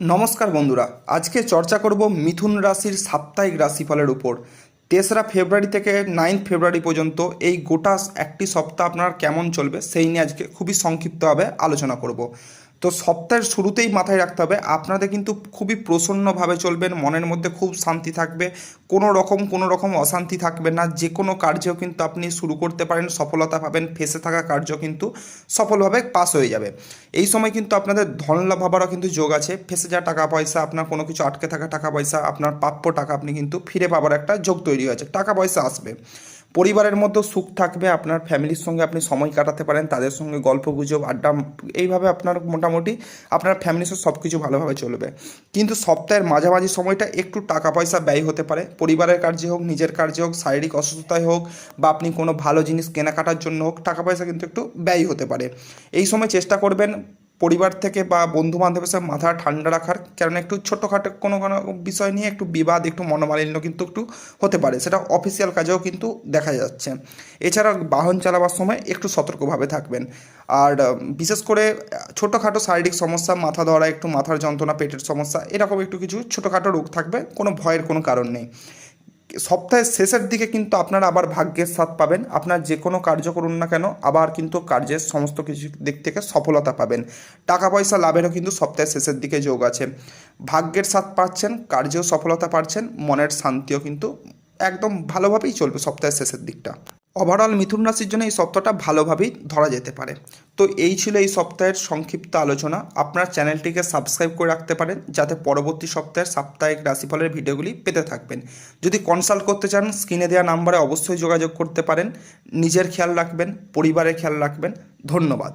নমস্কার বন্ধুরা, আজকে চর্চা করব মিথুন রাশির সাপ্তাহিক রাশিফলের উপর। তেসরা ফেব্রুয়ারি থেকে নাইন্থ ফেব্রুয়ারি পর্যন্ত এই গোটা একটি সপ্তাহ আপনার কেমন চলবে সেই নিয়ে আজকে খুবই সংক্ষিপ্তভাবে আলোচনা করব। তো সপ্তাহের শুরুতেই মাথায় রাখতে হবে, আপনাদের কিন্তু খুবই প্রসন্নভাবে চলবেন, মনের মধ্যে খুব শান্তি থাকবে, কোনো রকম কোনো রকম অশান্তি থাকবে না, যে কোনো কার্যও কিন্তু আপনি শুরু করতে পারেন, সফলতা পাবেন, ফেসে থাকা কার্য কিন্তু সফলভাবে পাস হয়ে যাবে। এই সময় কিন্তু আপনাদের ধন লাভ হবারও কিন্তু যোগ আছে, ফেসে যা টাকা পয়সা, আপনার কোনো কিছু আটকে থাকা টাকা পয়সা, আপনার প্রাপ্য টাকা আপনি কিন্তু ফিরে পাবার একটা যোগ তৈরি হয়েছে, টাকা পয়সা আসবে। পরিবারের মধ্যে সুখ থাকবে, আপনার ফ্যামিলির সঙ্গে আপনি সময় কাটাতে পারেন, তাদের সঙ্গে গল্প গুজব, আড্ডা, এইভাবে আপনার মোটামুটি আপনার ফ্যামিলির সাথে সব কিছু ভালোভাবে চলবে। কিন্তু সপ্তাহের মাঝামাঝি সময়টা একটু টাকা পয়সা ব্যয় হতে পারে। পরিবারের কার্যে হোক, নিজের কার্যে হোক, শারীরিক অসুস্থতায় হোক, বা আপনি কোনো ভালো জিনিস কেনাকাটার জন্য হোক টাকা পয়সা কিন্তু একটু ব্যয় হতে পারে। এই সময় চেষ্টা করবেন পরিবার থেকে বা বন্ধু বান্ধবের সাথে মাথা ঠান্ডা রাখার কারণ একটু ছোটোখাটো কোনো কোনো বিষয় নিয়ে একটু বিবাদ, একটু মনোমালিন্য কিন্তু একটু হতে পারে। সেটা অফিসিয়াল কাজেও কিন্তু দেখা যাচ্ছে। এছাড়া বাহন চালাবার সময় একটু সতর্কভাবে থাকবেন। আর, বিশেষ করে ছোটোখাটো শারীরিক সমস্যা, মাথা ধরা, একটু মাথার যন্ত্রণা, পেটের সমস্যা, এরকম একটু কিছু ছোটোখাটো রোগ থাকবে, কোনো ভয়ের কোনো কারণ নেই। সপ্তাহের শেষের দিকে কিন্তু আপনারা আবার ভাগ্যের স্বাদ পাবেন। আপনার যে কোনো কার্য করুন না কেন, আবার কিন্তু কার্যের সমস্ত কিছু দিক থেকে সফলতা পাবেন। টাকা পয়সা লাভেরও কিন্তু সপ্তাহের শেষের দিকে যোগ আছে। ভাগ্যের স্বাদ পাচ্ছেন, কার্যেও সফলতা পাচ্ছেন, মনের শান্তিও কিন্তু একদম ভালোভাবেই চলবে সপ্তাহের শেষের দিকটা। ওভারঅল মিথুন রাশির জন্য এই সপ্তাহটা ভালোভাবেই ধরা যেতে পারে। তো এই ছিল এই সপ্তাহের সংক্ষিপ্ত আলোচনা। আপনার চ্যানেলটিকে সাবস্ক্রাইব করে রাখতে পারেন, যাতে পরবর্তী সপ্তাহের সাপ্তাহিক রাশিফলের ভিডিওগুলি পেতে থাকবেন। যদি কনসাল্ট করতে চান স্ক্রিনে দেওয়া নাম্বারে অবশ্যই যোগাযোগ করতে পারেন। নিজের খেয়াল রাখবেন, পরিবারের খেয়াল রাখবেন। ধন্যবাদ।